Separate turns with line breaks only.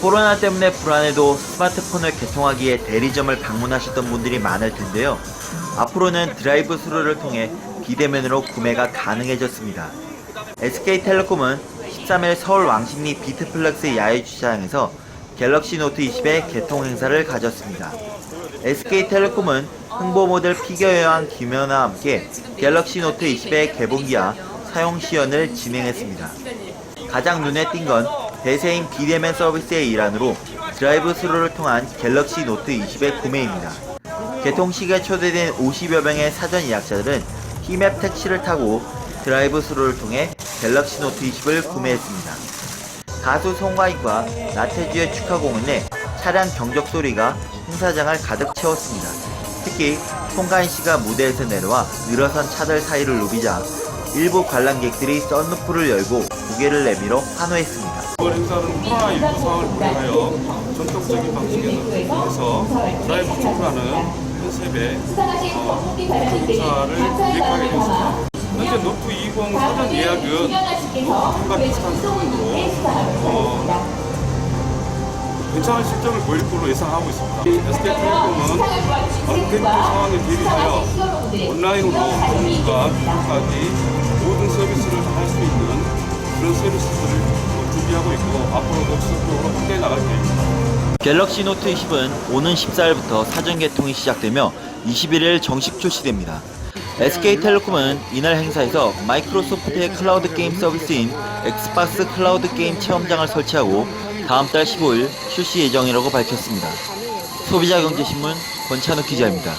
코로나 때문에 불안해도 스마트폰을 개통하기에 대리점을 방문하셨던 분들이 많을 텐데요. 앞으로는 드라이브 스루를 통해 비대면으로 구매가 가능해졌습니다. SK텔레콤은 13일 서울 왕십리 비트플렉스 야외 주차장에서 갤럭시 노트 20의 개통 행사를 가졌습니다. SK텔레콤은 홍보 모델 피겨 여왕 김연아와 함께 갤럭시 노트 20의 개봉기와 사용 시연을 진행했습니다. 가장 눈에 띈 건 대세인 비대면 서비스의 일환으로 드라이브 스루를 통한 갤럭시 노트 20의 구매입니다. 개통 시기에 초대된 50여 명의 사전 예약자들은 히맵 택시를 타고 드라이브 스루를 통해 갤럭시 노트 20을 구매했습니다. 가수 송가인과 나태주의 축하 공연에 차량 경적 소리가 행사장을 가득 채웠습니다. 특히 송가인 씨가 무대에서 내려와 늘어선 차들 사이를 누비자 일부 관람객들이 썬루프를 열고 고개를 내밀어 환호했습니다.
이번 행사는 코로나19 상황을 고려하여 전통적인 방식에서 드라이브 투라는 컨셉의 어, 행사를 기획하게 되었습니다. 현재 노트 20 사전 예약은 노트가 비슷한 수준으로 어, 괜찮은 실적을 보일 걸로 예상하고 있습니다. SK텔레콤은 언택트 상황에 대비하여 온라인으로 한국과 미국까지 모든 서비스를 할 수 있는 그런 서비스들을 준비하고 있고 앞으로도 지속적으로 확대해 나갈 계획입니다.
갤럭시 노트 20은 오는 14일부터 사전 개통이 시작되며 21일 정식 출시됩니다. SK텔레콤은 이날 행사에서 마이크로소프트의 클라우드 게임 서비스인 엑스박스 클라우드 게임 체험장을 설치하고 다음 달 15일 출시 예정이라고 밝혔습니다. 소비자경제신문 권찬욱 기자입니다.